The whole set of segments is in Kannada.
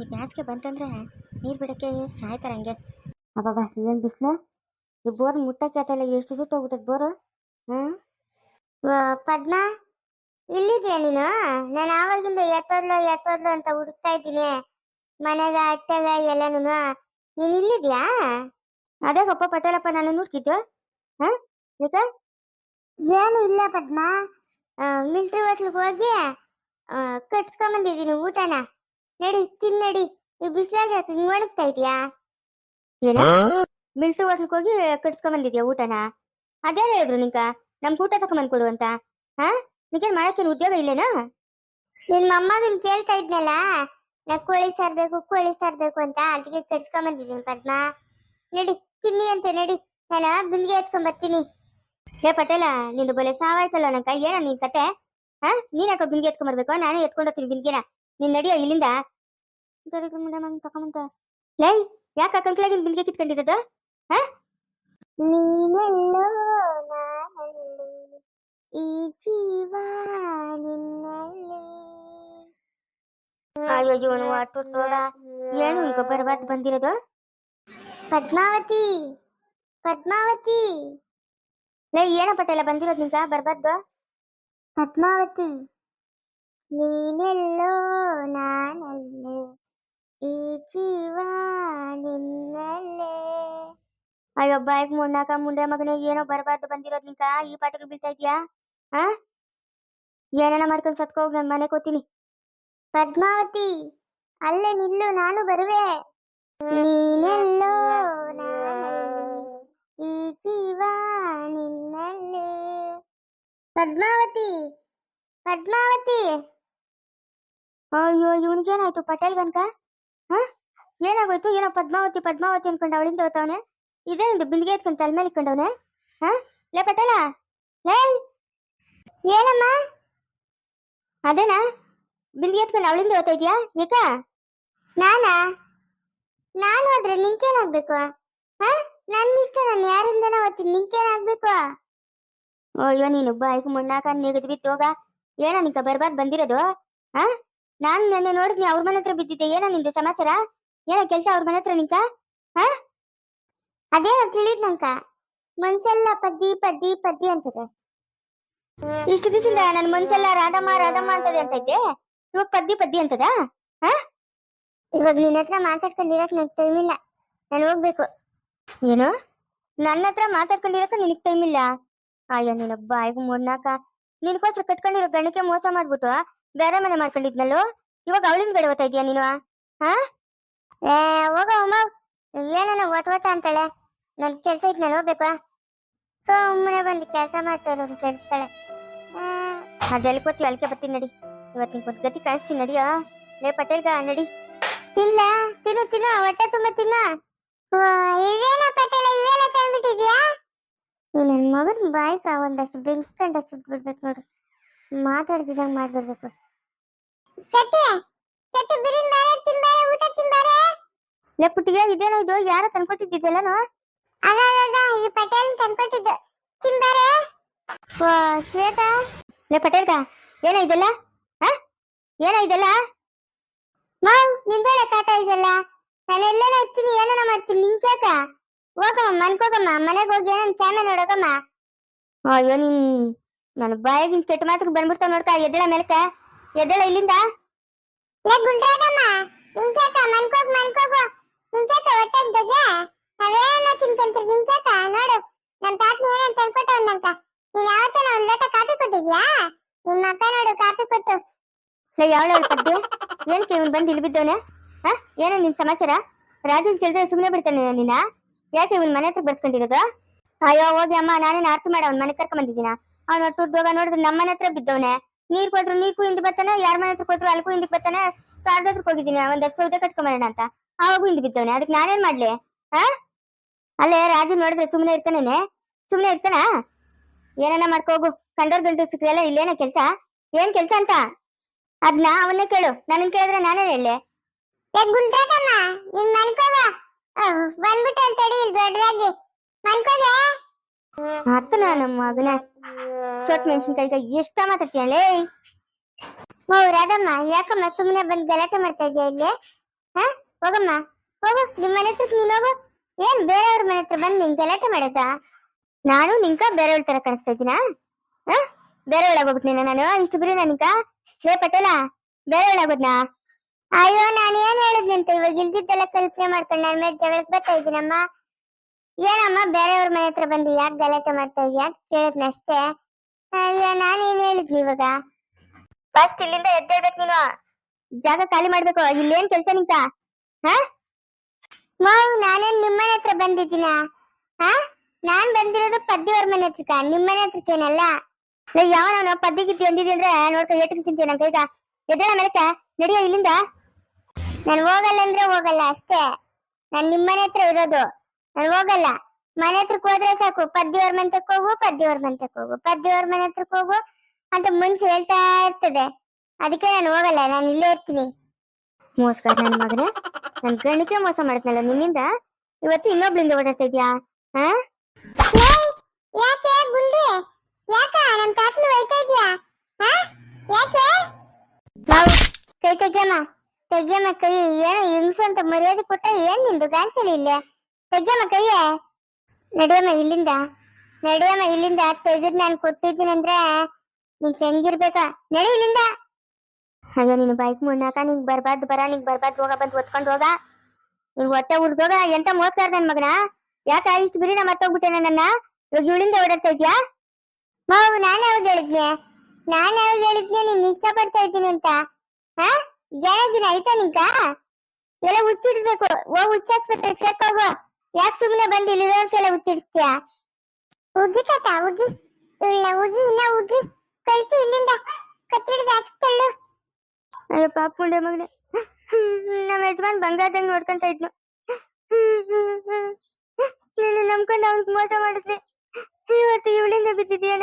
ಈ ಬ್ಯಾಸ್ಗೆ ಬಂತಂದ್ರೆ ನೀರು ಬಿಡಕ್ಕೆ ಸಾಯ್ತಾರೆ ಹಂಗೆ. ಅಬ್ಬಬ್ಬ, ಏನು ಬಿಸಿಲು? ಈ ಬೋರ್ ಮುಟ್ಟಕ್ಕೆ ಆತಲ್ಲ, ಎಷ್ಟು ಸುಟ್ಟು ಹೋಗ್ಬಿಟ್ಟದ ಬೋರು? ಹ್ಞೂ ಪದ್ಮ, ಇಲ್ಲಿದ್ಯಾ ನೀನು? ನಾನು ಆವಾಗಿಂದ ಎತ್ತೋದ್ಲು ಎತ್ತೋದ್ಲು ಅಂತ ಹುಡುಕ್ತಾ ಇದ್ದೀನಿ. ಮನೆಗ ಅಟ್ಟೆಗ ಎಲ್ಲನೂ ನೀನು ಇಲ್ಲಿದ್ಯಾ? ಅದೇ ಗೊಪ್ಪ, ಪಟೇಲಪ್ಪ ನಾನು ನುಡ್ಕಿದ್ದು ಹಾ? ಏನು ಇಲ್ಲ ಪದ್ಮ. ಮಿಲ್ಟ್ರಿ ಹೋಟ್ಲಿಗೆ ಹೋಗಿ ಕಟ್ಸ್ಕೊಂಬಂದಿದ್ದೀನಿ ಊಟನ. ನಡಿ ತಿನ್ನಡಿ ಈ ಬಿಸಿಲಾಗ ಹಿಂಗ್ ಒಣಗ್ತಾ ಇದೆಯಾ? ಏನ? ಮಿಲ್ಟ್ರಿ ಹೋಟ್ಲಕ್ ಹೋಗಿ ಕಟ್ಸ್ಕೊಂಬಂದಿದ್ಯಾ ಊಟನ? ಅದೇನ ಹೇಳಿದ್ರು ನಿಂಕ? ನಮ್ಗೆ ಊಟ ತಕೊಂಬಂದ್ ಕೊಡು ಅಂತ. ಹಾ? ನಿಂಗೇನ್ ಮಾಡಕ್ಕೇನು ಉದ್ಯೋಗ ಇಲ್ಲೇನಾ? ನಿನ್ ಮಮ್ಮಗನ್ ಕೇಳ್ತಾ ಇದ್ನಲ್ಲ? ನಾ ಕೋಳಿ ಸಾರ್ಬೇಕು ಕೋಳಿ ಸಾರ್ಬೇಕು ಅಂತ ಅದಕ್ಕೆ ಕಟ್ಸ್ಕೊಂಬಂದಿದ್ದೀನಿ ಪದ್ಮ. ನಡಿ ತಿನ್ನಿ ಅಂತ ನಡಿ. ನಾನು ಬಿಂದಿಗೆ ಎತ್ಕೊಂಡ್ ಬರ್ತೀನಿ. ಹೇ ಪಟೇಲ ನಿಂದು ಬಲೆ ಸಾವಾಯ್ತಲ್ಲ ನಂಕ? ಏನ ನಿನ್ ಕತೆ? ಹಾ? ನೀನ್ ಯಾಕೋ ಬಿಂದಿಗೆ ಎತ್ಕೊಂಡ್ ಬರ್ಬೇಕು? ನಾನು ಎತ್ಕೊಂಡು ಹೋಗ್ತೀನಿ ಬಿಂದಿಗೆನ. ನೀನ್ ನಡಿಯ ಇಲ್ಲಿಂದ? ತಕೊಂಬಂತ. ಲೈ, ಯಾಕ ಕಂಕ್ಲಾಗಿನ ಬಿಲ್ಗೆ ಕಿತ್ಕೊಂಡಿರೋದು? ನೀನೆಲ್ಲೋ ನಾನಲ್ಲಿ, ಈ ಜೀವ ನಿನ್ನಲ್ಲಿ. ಅಯ್ಯೋ ಇವನು ಅಟ್ಟೋಡ ಏನು ಈಗ ಬರ್ಬಾದ್ ಬಂದಿರೋದು? ಪದ್ಮಾವತಿ ಪದ್ಮಾವತಿ. ಲೈ ಏನಪ್ಪ ಎಲ್ಲ ಬಂದಿರೋದು ನಿಂಗ ಬರ್ಬಾರ್ದು. ಪದ್ಮಾವತಿ. ನೀನೆಲ್ಲೋ ನಾನಲ್ಲೇ ಈ ಜೀವ ನಿನ್ನಲ್ಲೇ ಅಯ್ಯೋ ಬಾಯ್ಗ್ ಮುನ್ನಾಕ ಮುಂದೆ ಮಗನೇ ಏನೋ ಬರಬಾರ್ದು ಬಂದಿರೋದ್ ನಿಂಕ ಈ ಪಾಠಕ್ಕೆ ಬೀಳ್ತಾ ಇದ್ಯಾ ಹಾ ಏನೇನ ಮಾಡ್ಕೊಂಡು ಸತ್ಕೋಗ್ ನನ್ ಮನೆ ಕೂತೀನಿ ಪದ್ಮಾವತಿ ಅಲ್ಲೇ ನಿಲ್ಲು ನಾನು ಬರುವೆ ನೀನೆಲ್ಲೋ ನಾನಲ್ಲಿ ಈ ಜೀವ ನಿನ್ನಲ್ಲಿ ಪದ್ಮಾವತಿ ಪದ್ಮಾವತಿ ಅಯ್ಯೋ ಇವನ್ಗೇನಾಯ್ತು ಪಟೇಲ್ ಗನ್ಕ ಹಾ? ಏನಾಗೋಯ್ತು? ಏನೋ ಪದ್ಮಾವತಿ ಪದ್ಮಾವತಿ ಅನ್ಕೊಂಡು ಅವಳಿಂದ ಹೋತವನೆ ಇದೇನಿದು ಬಿಂದಿಗೆ ಎತ್ಕೊಂಡು ತಲೆ ಮೇಲೆ ಇಟ್ಕೊಂಡವನೆ? ಹಾ? ಲೇ, ಪಟೇಲ! ಲೇ! ಏನಮ್ಮ? ಅದೇನಾ? ಬಿಂದಿಗೆ ಎತ್ಕೊಂಡು ಅವಳಿಂದ ಹೋಗ್ತಾ ಇದೀಯಾ? ಏಕ? ನಾನಾ? ನಾನು ಆದ್ರೆ ನಿಂಕೇನಾಗ್ಬೇಕು? ಹಾ? ನನ್ನ ಇಷ್ಟ, ನಾನು ಯಾರಿಂದನ ಓದ್ತೀನಿ ನಿಂಕೇನಾಗ್ಬೇಕು? ಅಯ್ಯೋ, ನೀನು ಬಾಯಿಗೆ ಮುಣ್ಣಾಕ ನೆಗದು ಬಿತ್ತು ಹೋಗ ಏನ ನಿಂಕ ಬರ್ಬಾರ್ದು ಬಂದಿರೋದು? ಹ? ನಾನು ನೆನ್ನೆ ನೋಡಿದ್ನಿ, ಅವ್ರ ಮನೆ ಹತ್ರ ಬಿದ್ದಿದ್ದೆ. ಏನೋ ನಿಂದು ಸಮಾಚಾರ? ಏನೋ ಕೆಲಸ ಅವ್ರ ಮನೆ ಹತ್ರ ನಿಂಕ ಹ? ಅದೇ ತಿಳಿದ್ ನಂಕ ಮನ್ಸೆಲ್ಲ ಪದ್ದಿ ಪದ್ದಿ ಪದ್ದಿ ಅಂತದೆ. ಇಷ್ಟು ದಿವಸದಿಂದ ನನ್ನ ಮನ್ಸೆಲ್ಲ ರಾಧಮ್ಮ ರಾಧಮ್ಮ ಅಂತದೆ ಅಂತ ಇದ್ದೆ. ಇವಾಗ ಪದ್ದಿ ಪದ್ದಿ ಅಂತದ? ಹ? ಇವಾಗ ನಿನ್ನ ಹತ್ರ ಮಾತಾಡ್ಕೊಂಡಿರಕ್ ನಂಗೆ ಟೈಮ್ ಇಲ್ಲ. ನಾನು ಹೋಗ್ಬೇಕು. ಏನು? ನನ್ನ ಹತ್ರ ಮಾತಾಡ್ಕೊಂಡಿರಕ ನಿನಗೆ ಟೈಮ್ ಇಲ್ಲ. ಅಯ್ಯೋ ನಿನ್ನ ಬಾಯಿಗೆ ಮೂರ್ನಾಕ. ನಿನ್ಕೋಸ್ಕರ ಕಟ್ಕೊಂಡಿರೋ ಗಣಕ್ಕೆ ಮೋಸ ಮಾಡ್ಬಿಟ್ಟು ಬೇರೆ ಮನೆ ಮಾಡ್ಕೊಂಡಿದ್ನಲ್ಲೋ? ಇವಾಗ ಅವಳಿನ ಬೇಡ ಇದೀಯ ನೀನು ಹಾ ಏ, ಹೋಗ ಅಮ್ಮ. ಏನನ ಓಟ ಓಟ ಅಂತಾಳೆ. ನನ್ ಕೆಲ್ಸ ಇದ್ನಲ್ಲ ಹೋಗ್ಬೇಕಾ ಸುಮ್ಮನೆ ಬಂದು ಕೆಲಸ ಮಾಡ್ತಾ ಇರೋದು ಕೆಲ್ಸತಾಳೆ ಅದೆಲ್ಲಿ ಕೂತಿ ಅಲ್ಕೆ ಬರ್ತೀನಿ ನಡಿ. ಇವತ್ತು ನಿಂಗೆ ಒಂದು ಗತಿ ಕಳಿಸ್ತೀನಿ ನಡಿಯೋ? ಲೇ ಪಟೇಲ್ಗ ನಡಿ. ತಿನ್ನ, ತಿನ್ನು ತಿನ್ನು, ಹೊಟ್ಟೆ ತುಂಬ ತಿನ್ನ. ಇವೇನ ಪಟೇಲ ಇವೇನ ತಂದ್ಬಿಟ್ಟಿದ್ಯಾ ನನ್ನ ಮಗನ ಬಾಯ್ಕ ಒಂದಷ್ಟು ಬೆಂಕಿ ಕಂಡಷ್ಟು ಬಿಡ್ಬೇಕು ನೋಡು. ಮಾತಾಡ್ತಿದ್ದಂಗೆ ಮಾಡ್ಬಿಡ್ಬೇಕು. ಚಟ್ಟಿ ಸತ್ಯ ಬಿರಿನ್ ಬಾರೆ ತಿನ್ಬಾರೆ ಊಟ ತಿನ್ಬಾರೆ ಲೇ ಪುಟ್ಟಿಗೆ ಇದೇನೋ ಇದು ಯಾರೋ ತಂದ್ಕೊಟ್ಟಿದ್ದಿದ್ದೆಲ್ಲನು? ಅದ ಅದ ಈ ಪಟೇಲ್ ತಂದ್ಕೊಟ್ಟಿದ್ದು. ತಿನ್ಬಾರೆ ಓ ಶ್ವೇತಾ? ಲೇ ಪಟೇಲ್ಗ ಏನೋ ಇದೆಲ್ಲ? ಹಾ? ಏನೋ ಇದೆಲ್ಲ? ಮಾವ್ ನಿಂದೇಳೆ ಕಾಟ ಇದೆಲ್ಲ. ನಾನು ಎಲ್ಲೇನ ಇರ್ತೀನಿ ಏನೇನ ಮಾಡ್ತೀನಿ ನಿನ್ ಕೇಕ ಹೋಗಮ್ಮ ಮನ್ಕೋಗಮ್ಮ ಮನೆಗೆ ಹೋಗಿ ಏನನ್ ಕ್ಯಾಮೆ ನೋಡೋಗಮ್ಮ. ಅಯ್ಯೋ ನಿನ್ ನನ್ನ ಬಾಯಿಗೆ ಕೆಟ್ಟ ಮಾತಿಗೆ ಬಂದ್ಬಿಡ್ತಾವ ನೋಡ್ಕ ಎದ್ದಳ ಮೇಲ್ಕ. ಎದ್ದಳ ಇಲ್ಲಿಂದ? ಏ ಗುಂಡ್ರಾಗಮ್ಮ ನಿಂಕೇಕ ಮನ್ಕೋಗ್. ಮನ್ಕೋಗು ನಿಂಕೇಕ ಹೊಟ್ಟೆ ದಗೆ ಅವೇನ ತಿನ್ಕಂತೀರಿ ನಿಂಕೇಕ ನೋಡು, ನನ್ ತಾತನ ಏನಂತ ತಂದ್ಕೊಟ್ಟವ್ ನಂಕ ನೀನ್ ಯಾವತ್ತನ ಒಂದ್ ಲೋಟ ಕಾಫಿ ಕೊಟ್ಟಿದ್ಯಾ? ನಿನ್ನ ಅಕ್ಕ ನೋಡು, ಕಾಫಿ ಕೊಟ್ಟು. ಲೇ, ಯಾವಳ ಪದ್ದೆ ಏನಕ್ಕೆ ಇವನ್ ಬಂದು ಇಲ್ಲಿ ಬಿದ್ದವನೆ? ಹಾ? ಏನೋ ನಿನ್ ಸಮಾಚಾರ? ರಾಜನ್ ಕೇಳಿದ್ರೆ ಸುಮ್ನೆ ಬಿಡ್ತಾನೆ ನಿನ್ನ? ಯಾಕೆ ಇವನ್ ಮನೆ ಹತ್ರ ಬರ್ಸ್ಕೊಂಡಿರೋದು? ಅಯ್ಯೋ ಹೋಗಿ ಅಮ್ಮ, ನಾನೇನು ಆರ್ತಿ ಮಾಡ, ಅವ್ನ ಮನೆ ಕರ್ಕೊಂಡ್ ಬಂದಿದ್ದೀನ? ಅವ್ನ ಒಟ್ಟುದ್ಯೋಗ ನೋಡಿದ್ರೆ ನಮ್ಮ ಮನೆ ಹತ್ರ ಬಿದ್ದವನೆ. ನೀರ್ ಕೊಟ್ರು ನೀರ್ಗೂ ಹಿಂದಿ ಬರ್ತಾನೆ, ಯಾರ ಮನೆ ಹತ್ರ ಕೊಟ್ರು ಅಲ್ಗೂ ಹಿಂದಿ ಬರ್ತಾನೆ ಸಾಲದ ಹತ್ರಕ್ಕೆ ಹೋಗಿದ್ದೀನಿ ಒಂದಷ್ಟು ಸೌದೆ ಕಟ್ಕೊಂಬರೋಣ ಅಂತ. ಅವಾಗೂ ಹಿಂದಿ ಬಿದ್ದವನೆ, ಅದಕ್ಕೆ ನಾನೇನ್ ಮಾಡ್ಲಿ ಹಾ ಅಲ್ಲೇ ರಾಜು ನೋಡಿದ್ರೆ ಸುಮ್ಮನೆ ಇರ್ತಾನೇನೆ ಸುಮ್ಮನೆ ಇರ್ತಾನ? ಏನೇನ ಮಾಡ್ಕೋಗು ಕಂಡೋರ್ ಗಂಟು ಸಿಕ್ರಲ್ಲ ಇಲ್ಲೇನ ಕೆಲ್ಸ? ಏನ್ ಕೆಲ್ಸ ಅಂತ? ಅದ್ನ ಅವನ್ನೇ ಕೇಳು ನನನ್ ಕೇಳಿದ್ರೆ ನಾನೇ ಹೇಳಿ ಗುಂಟಾಟಮ್ಮ ನಿನ್ ಮನ್ಕೋಗ ಬಂದ್ಬಿಟ್ಟು ಅಂತೇಳಿ ದೊಡ್ಡದಾಗಿ. ಮನ್ಕೋಗೆ ಅತ್ತ ನಮ್ಮ ಮಗನ ಚೋಟ್ ಮೆಣಸಿನ್ಕಾಯಿ ಎಷ್ಟ ಮಾತಾಡ್ತೀಯಲ್ಲೇ ಓ, ರಾಧಮ್ಮ, ಯಾಕಮ್ಮ ಸುಮ್ಮನೆ ಬಂದು ಗಲಾಟೆ ಮಾಡ್ತಾ ಇದೆಯಾ ಇಲ್ಲಿ? ಹಾ, ಹೋಗಮ್ಮ, ಹೋಗು ನಿಮ್ಮ ಮನೆ ಹತ್ರ ನೀನ್ ಹೋಗು. ಏನ್ ಬೇರೆಯವ್ರ ಮನೆ ಹತ್ರ ಬಂದು ನಿನ್ ಗಲಾಟೆ ಮಾಡದ? ನಾನು ನಿಂಕ ಬೇರೆಯವ್ರ ತರ ಕಾಣಿಸ್ತಾ ಇದ್ದೀನಾ? ಹಾ? ಬೇರೆ ಒಳಗೋಗ್ಬಿಟ್ನೇನ ನಾನು ಇಷ್ಟು ಬರೀ ನನಗ? ಲೇ ಪಟೇಲ ಬೇರೆ ಒಳಗೋದ್ನಾ ಅಯ್ಯೋ, ನಾನು ಏನ್ ಹೇಳಿದ್ನಂತ, ಇವಾಗ ಇಲ್ದಿದ್ದೆಲ್ಲ ಕಲ್ಪನೆ ಮಾಡ್ಕೊಂಡು ನನ್ನ ಮೇಲೆ ಜಗಳಕ್ಕೆ ಬರ್ತಾ ಇದ್ದೀನಮ್ಮ. ಏನಮ್ಮ ಬೇರೆಯವ್ರ ಮನೆ ಹತ್ರ ಬಂದು ಯಾಕೆ ಗಲಾಟೆ ಮಾಡ್ತಾ ಇದೀಯ? ಅಂತ ಕೇಳಿದ್ನ ಅಷ್ಟೇ? ಅಯ್ಯೋ ನಾನೇನ್ ಹೇಳಿದ್ನಿ ಇವಾಗ? ಫಸ್ಟ್ ಇಲ್ಲಿಂದ ಎದ್ದೇಳ್ಬೇಕು ನೀನು. ಜಾಗ ಖಾಲಿ ಮಾಡ್ಬೇಕು ಇಲ್ಲೇನ್ ಕೆಲ್ಸ ನಿಂತ? ಹಾ? ಮಾವ್ ನಾನೇನ್ ನಿಮ್ಮನೆ ಹತ್ರ ಬಂದಿದ್ದೀನ? ಹಾ? ನಾನ್ ಬಂದಿರೋದು ಪದ್ದಿಯವ್ರ ಮನೆ ಹತ್ರಕ ನಿಮ್ಮನೆ ಹತ್ರಕ್ಕೇನಲ್ಲ ಯಾವ ನಾನು ಪದ್ಯ ಗಿದ್ದಿ ಅಂದಿದ್ದೆ ಅಂದ್ರೆ ನೋಡ್ಕೊ ಏಟಿಗೆ ತಿಂತೀನಿ ಅಂತ ಈಗ ಎದ್ದೇಳ ಮೇಲಕ್ಕ ನಡಿಯೋ ಇಲ್ಲಿಂದ? ನಾನು ಹೋಗಲ್ಲ ಅಂದ್ರೆ ಹೋಗಲ್ಲ ಅಷ್ಟೇ. ನಾನ್ ನಿಮ್ಮನೆ ಹತ್ರ ಇರೋದು. ನಾನು ಹೋಗಲ್ಲ. ಮನೆ ಹತ್ರಕ್ ಹೋದ್ರೆ ಸಾಕು. ಪದ್ದಿಯವ್ರ ಮನೆ ತಕ್ಕ ಹೋಗು ಪದ್ದಿಯವ್ರ ಮನೆ ತಕ್ಕ ಹೋಗು. ಪದ್ದಿಯವ್ರ ಮನೆ ಹತ್ರಕ್ ಹೋಗು ಅಂತ ಮುಂಚೆ ಹೇಳ್ತಾ ಇರ್ತದೆ. ಅದಕ್ಕೆ ನಾನು ಹೋಗಲ್ಲ ನಾನು ಇಲ್ಲೇ ಇರ್ತೀನಿ. ಮೋಸ್ಕರ ನನ್ನ ಮಗನೇ ನನ್ ಗಣಿಕೆ ಮೋಸ ಮಾಡಿದ್ನಲ್ಲ ನಿನ್ನಿಂದ? ಇವತ್ತು ಇನ್ನೊಬ್ಳಿಂದ ಓಡಾಡ್ತಾ ಇದ್ಯಾ? ಹಾ? ಯಾಕೆ? ಗುಂಡಿ? ಯಾಕ? ನನ್ ತಾತನ ಹೋಯ್ತಾ ಇದ್ಯಾ? ಹಾ? ಯಾಕೆ? ನಾವು ಕೈ ತೆಗ್ಯಮ್ಮ ತೆಗ್ಯಮ್ಮ ಕೈ. ಏನೋ ಹಿಂಸು ಅಂತ ಮರ್ಯಾದೆ ಕೊಟ್ಟ ಏನ್ ನಿಂದು? ಗಾಂಚಲಿ ಇಲ್ಲೇ. ತೆಗ್ಯಮ್ಮ ಕೈಯೆ? ನಡೆಯಮ್ಮ ಇಲ್ಲಿಂದ? ನಡೆಯಮ್ಮ ಇಲ್ಲಿಂದ ತೆಗೆದ್ ನಾನು ಕೊಟ್ಟಿದ್ದೀನಿ ಅಂದ್ರೆ ನೀನ್ ಹೆಂಗಿರ್ಬೇಕ? ನಡಿ ಇಲ್ಲಿಂದ. ಅಯ್ಯೋ, ನೀನು ಬೈಕ್ ಮುನ್ನಾಕ ನಿಂಗ್ ಬರ್ಬಾರ್ದು ಬರ, ನಿಂಗ್ ಬರ್ಬಾರ್ದು ಹೋಗ, ಬಂದು ಒತ್ಕೊಂಡು ಹೋಗ. ನಿಂಗ್ ಹೊಟ್ಟೆ ಉರ್ದೋಗ ಎಂತ ಮೋಸ್ಕಾರ ನನ್ ಮಗನ? ಯಾಕೆ ಇಷ್ಟು ಬಿರಿ ನಾ ಮತ್ತೋಗ್ಬಿಟ್ಟೆ ನನ್ನ? ಇವಾಗ ಇವಳಿಂದ ಓಡಾಡ್ತಾ ಇದ್ಯಾ? ಮಾವು, ನಾನು ಯಾವಾಗ ಹೇಳಿದ್ನೆ? ನಾನು ಯಾವಾಗ ಹೇಳಿದ್ನೆ? ನೀನ್ ಇಷ್ಟಪಡ್ತಾ ಇದ್ದೀನಿ ಅಂತ. ಹಾ? ಜನ ದಿನ ಆಯ್ತಾ ನಿಂಕ ಎಲ್ಲ ಹುಚ್ಚಿಡ್ಬೇಕು. ಹೋಗ್ ಹುಚ್ಚಾಸ್ಪತ್ರೆಗೆ ಸೇರ್ಕೋಗು ಯಾಕೆ ಸುಮ್ಮನೆ ಬಂದು ಇಲ್ಲಿರೋರ್ಗೆಲ್ಲ ಹುಚ್ಚಿಡ್ತೀಯ ಹುಗ್ಗಿ ತಾತ ಉಗಿ ಇಲ್ಲ ಉಗಿ ಇಲ್ಲ ಉಗಿ ಕಳ್ಸಿ ಇಲ್ಲಿಂದ. ಕತ್ತಿಡಿದ ಹಾಕಿಸ್ಕೊಳ್ಳು ಅಯ್ಯೋ ಪಾಪುಂಡೆ ಮಗನೆ. ನಮ್ಮ ಯಜಮಾನ್ ಬಂಗಾರದಂಗ್ ನೋಡ್ಕೊಂತ ಇದ್ನು ನೀನು ನಂಬ್ಕೊಂಡು ಅವ್ನಿಗೆ ಮೋಸ ಮಾಡಿದ್ನೆ. ಇವತ್ತು ಇವಳಿಂದ ಬಿದ್ದಿದ್ಯಾಣ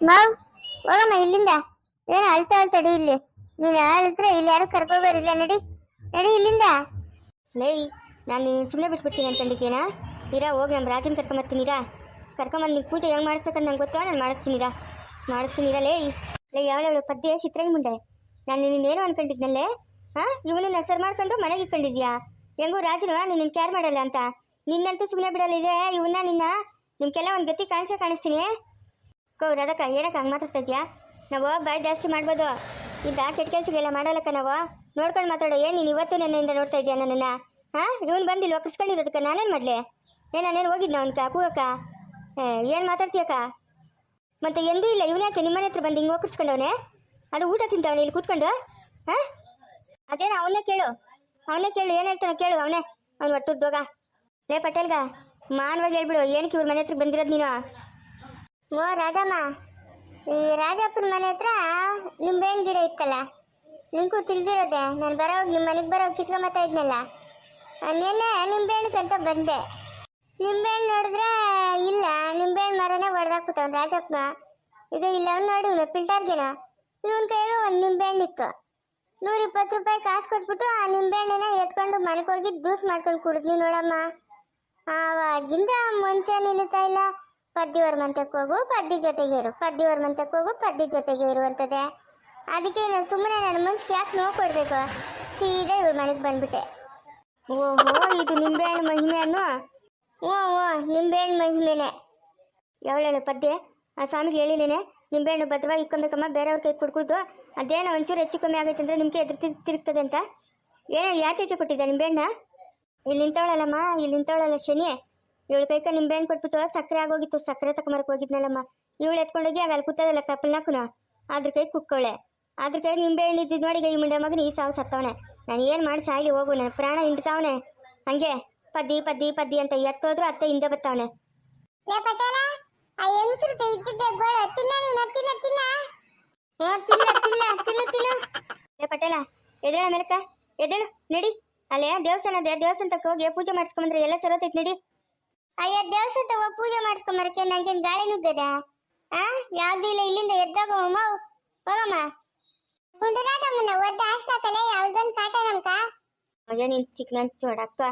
ಮಾವ್ ಹೋಗಮ್ಮ ಇಲ್ಲಿಂದ. ಏನು ಅಳ್ತಾ ಅಳ್ತಡಿ ಇಲ್ಲಿ? ನೀನು ಅಳಿದ್ರೆ ಇಲ್ಲಿ ಯಾರು ಕರ್ಕೋಬಾರಿಲ್ಲ ನಡಿ ನಡಿ ಇಲ್ಲಿಂದ. ಲೇ ನಾನು ನೀನು ಸುಮ್ಮನೆ ಬಿಟ್ಬಿಡ್ತೀನಿ ಅನ್ಕೊಂಡಿದ್ದೀನಾ ಇರಾ, ಹೋಗಿ ನಮ್ಮ ರಾಜನ ಕರ್ಕೊಂಬರ್ತೀನಿರಾ ಕರ್ಕೊಂಬಂದು ನಿಂಗೆ ಪೂಜೆ ಹೆಂಗೆ ಮಾಡಿಸ್ಬೇಕಂತ ನಂಗೆ ಗೊತ್ತಾ ನಾನು ಮಾಡಿಸ್ತೀನಿರಾ ಮಾಡಿಸ್ತೀನಿರಾ ಲೇ ಲೇ ಯಾವಳವಳು ಪದ್ಯ ಚಿತ್ರಂಗ್ ಮುಂಡೆ ನಾನು ನಿನ್ನೇನು ಅನ್ಕೊಂಡಿದ್ನಲ್ಲೇ? ಹಾಂ? ಇವನು ಸರ್ ಮಾಡ್ಕೊಂಡು ಮನೆಗೆ ಇಟ್ಕೊಂಡಿದ್ಯಾ ಹೆಂಗೂ ರಾಜನು ನಿನ್ನ ಕೇರ್ ಮಾಡಲ್ಲ ಅಂತ. ನಿನ್ನಂತೂ ಸುಮ್ಮನೆ ಬಿಡಲ್ಲ ಇದೆ ಇವನ್ನ ನಿನ್ನ ನಿಮ್ಗೆಲ್ಲ ಒಂದು ಗತಿ ಕಾಣಿಸೇ ಕಾಣಿಸ್ತೀನಿ ಕೋ ಅದಕ್ಕೆ ಏನಕ್ಕೆ ಹಂಗೆ ಮಾತಾಡ್ತಾ ಇದೆಯಾ ನಾವು ಬಾಯ್ ಜಾಸ್ತಿ ಮಾಡ್ಬೋದು. ಇಂದ ಕೆಟ್ಟ ಕೆಲಸಗಳೆಲ್ಲ ಮಾಡಲ್ಲಕ್ಕ ನಾವು? ನೋಡ್ಕೊಂಡು ಮಾತಾಡೋ. ಏನು ನೀನು ಇವತ್ತು ನನ್ನಿಂದ ನೋಡ್ತಾ ಇದೆಯಾ ನನ್ನನ್ನು? ಹಾಂ? ಇವನು ಬಂದಿಲ್ಲ, ಒಪ್ಪಿಸ್ಕೊಂಡಿರೋದಕ್ಕೆ, ನಾನೇನು ಮಾಡಲಿ? ಏ, ನಾನೇನು ಹೋಗಿದ್ನ ಅವನ್ಕ, ಕೂಗಕ್ಕ? ಏನು ಮಾತಾಡ್ತೀಯಕ್ಕ? ಮತ್ತೆ ಎಂದೂ ಇಲ್ಲ ಇವನ್ಯಾಕೆ ನಿಮ್ಮನೆ ಹತ್ರ ಬಂದು ಹಿಂಗೆ ಒಪ್ಪಿಸ್ಕೊಂಡವನೆ? ಅದು ಊಟ ತಿಂತವನೆ ಇಲ್ಲಿ ಕೂತ್ಕೊಂಡು? ಹಾಂ? ಅದೇನ ಅವನ್ನೇ ಕೇಳು. ಅವನೇ ಕೇಳು, ಏನು ಹೇಳ್ತಾನೆ ಕೇಳು ಅವನೇ ಅವ್ನು ಒಟ್ಟುರ್ದೋಗ ಲೇ, ಪಟೇಲ್ಗ, ಮಾನವಾಗಿ ಹೇಳ್ಬಿಡು, ಏನಕ್ಕೆ ಇವ್ರ ಮನೆ ಹತ್ರ ಬಂದಿರೋದು ನೀನು? ಓ, ರಾಧಮ್ಮ. ಈ ರಾಜಪ್ಪನ ಮನೆ ಹತ್ರ ನಿಂಬೆಹಣ್ಣು ಗಿಡ ಇತ್ತಲ್ಲ? ನಿಂಗೂ ತಿಳಿದಿರೋದೆ. ನಾನು ಬರೋ ನಿಮ್ಮ ಮನೆಗೆ ಬರೋ ಕಿತ್ಕೊಂಬತ್ತಾ ಇದ್ನಲ್ಲ. ನಿನ್ನೆ ಅಂತ ಬಂದೆ. ನಿಂಬೆಹಣ್ಣು ನೋಡಿದ್ರೆ ಇಲ್ಲ ನಿಂಬೆಹಣ್ಣು ಮರನೇ ಹೊಡೆದಾಕ್ಬಿಟ್ಟವ್ನು ರಾಜಪ್ಪನ ಈಗ ಇಲ್ಲ ಅವ್ನು ನೋಡಿ ಇವನು ಫಿಲ್ಟರ್ಗಿನ ಇವನ್ ಕೈಗೆ ಒಂದು ನೂರ ಇಪ್ಪತ್ತು ರೂಪಾಯಿ ಕಾಸು ಕೊಟ್ಬಿಟ್ಟು ಆ ನಿಂಬೆಹಣ್ಣನ್ನ ಎತ್ಕೊಂಡು ಮನೆಗೆ ಹೋಗಿ ಜ್ಯೂಸ್ ಮಾಡ್ಕೊಂಡು ಕುಡಿದ್ನಿ ನೋಡಮ್ಮ. ಆವಾಗಿಂದ ಮುಂಚೆ ನಿಲ್ತಾ ಇಲ್ಲ. ಪದ್ದಿವರ ಮಂತಕ್ಕೆ ಹೋಗು ಪದ್ದಿ ಜೊತೆಗೆ ಇರು. ಪದ್ಯವರ ಮಂತಕ್ಕೆ ಹೋಗು ಪದ್ದಿ ಜೊತೆಗೆ ಇರುವಂಥದ್ದೆ ಅದಕ್ಕೆ ನಾನು ಸುಮ್ಮನೆ ನನ್ನ ಮುಂಚೆ ಯಾಕೆ ನೋವು ಕೊಡಬೇಕು? ಸೀದಾ ಇವ್ರ ಮನೆಗೆ ಬಂದ್ಬಿಟ್ಟೆ. ಓಹೋ, ಇದು ನಿಂಬೆಹಣ್ಣು ಮಹಿಮೆ ಓ ಓ ನಿಂಬೆಹಣ್ಣು ಮಹಿಮೆನೆ. ಯಾವಳೇಳು ಪದ್ಯ? ಆ ಸ್ವಾಮಿಗೆ ಹೇಳಿಲ್ಲೇನೆ, ನಿಂಬೆಹಣ್ಣು ಭದ್ರವಾಗಿ ಇಕ್ಕೊಬೇಕಮ್ಮ ಬೇರೆಯವ್ರ ಕೈ ಕುಡ್ಕೊಳ್ತು ಅದೇನೋ ಒಂಚೂರು ಹೆಚ್ಚು ಕಮ್ಮಿ ಆಗುತ್ತೆ ಅಂದರೆ ನಿಮಗೆ ಎದುರು ತಿರ್ ತಿರುಗ್ತದೆ ಅಂತ. ಏನೋ ಯಾಕೆ ಕೊಟ್ಟಿದ್ದೆ ನಿಂಬೆಹಣ್ಣ? ಇಲ್ಲಿ ನಿಂತವಳಲ್ಲಮ್ಮ, ಇಲ್ಲಿ ನಿಂತವಳಲ್ಲ ಶನಿ. ಇವಳು ಕೈಕ ನಿಂಬೆಹಣ್ಣು ಕೊಟ್ಬಿಟ್ಟು ಸಕ್ಕರೆ ಆಗೋಗಿತ್ತು ಸಕ್ಕರೆ ತಕೊಂಬರಕ್ಕೆ ಹೋಗಿದ್ನಲ್ಲಮ್ಮ. ಇವಳು ಎತ್ಕೊಂಡೋಗಿ ಆಗ ಅಲ್ಲಿ ಕೂತದಲ್ಲ ಕಪ್ಪಲ್ನಾಕುನ ಅದ್ರ ಕೈ ಕುಕ್ಕವಳೆ ಅದ್ರ ಕೈ ನಿಂಬೆಹಣ್ಣು ಇದ್ದಿದ್ದು ನೋಡಿ ಈ ಮುಂಡೆ ಮಗನ ಈ ಸಾವು ಸತ್ತವನೆ. ನಾನು ಏನು ಮಾಡಿ ಸಾಯ್ಲಿ ಹೋಗು ನನ್ನ ಪ್ರಾಣ ಹಿಂಡ್ತಾವನೆ. ಹಂಗೆ ಪದ್ದಿ ಪದ್ದಿ ಪದ್ದಿ ಅಂತ ಎತ್ತೋದ್ರು ಅತ್ತೆ ಹಿಂದೆ ಬರ್ತಾವಣೆ ಪಟೇಲ ಆ ಹೆಂಗಸ್ರು ಇದ್ದಿದ್ದೆ ಗೋಳು ತಿನ್ನ ನೀನು ತಿನ್ನ ತಿನ್ನ. ಹ್ಞೂ ತಿನ್ನ ತಿನ್ನ ತಿನ್ನು ತಿನ್ನು. ಏ ಪಟೇಲ ಎದೇಳ ಮೇಲಕ್ಕ ಎದೇಳು ನಡಿ. ಅಲ್ಲೇ ದೇವಸ್ಥಾನ ಅದೇ ದೇವಸ್ಥಾನ ತಕ್ಕ ಹೋಗಿ ಪೂಜೆ ಮಾಡಿಸ್ಕೊಂಡ್ರೆ ಎಲ್ಲ ಸರೋತೈತೆ ನಡಿ. ಅಯ್ಯೋ ದೇವಸ್ಥಾನ ಹೋಗಿ ಪೂಜೆ ಮಾಡಿಸ್ಕೊಂಬರಕ್ಕೆ ನಂಗೇನು ಗಾಳಿ ನುಗ್ಗದ ಆ? ಯಾವ್ದು ಇಲ್ಲ, ಇಲ್ಲಿಂದ ಎದ್ದಾಗ ಅಮ್ಮ ಹೋಗಮ್ಮ. ಗುಂಡುರಾಟಮ್ಮನ ಒದ್ದ ಆಶ್ರಕಲೆ ಯಾವ್ದೊಂದು ಕಾಟ ನಮ್ಕ? ಮಜ ನಿನ್ ಚಿಕ್ಕ ನಂಚು ಚೋಡಾಕ್ತ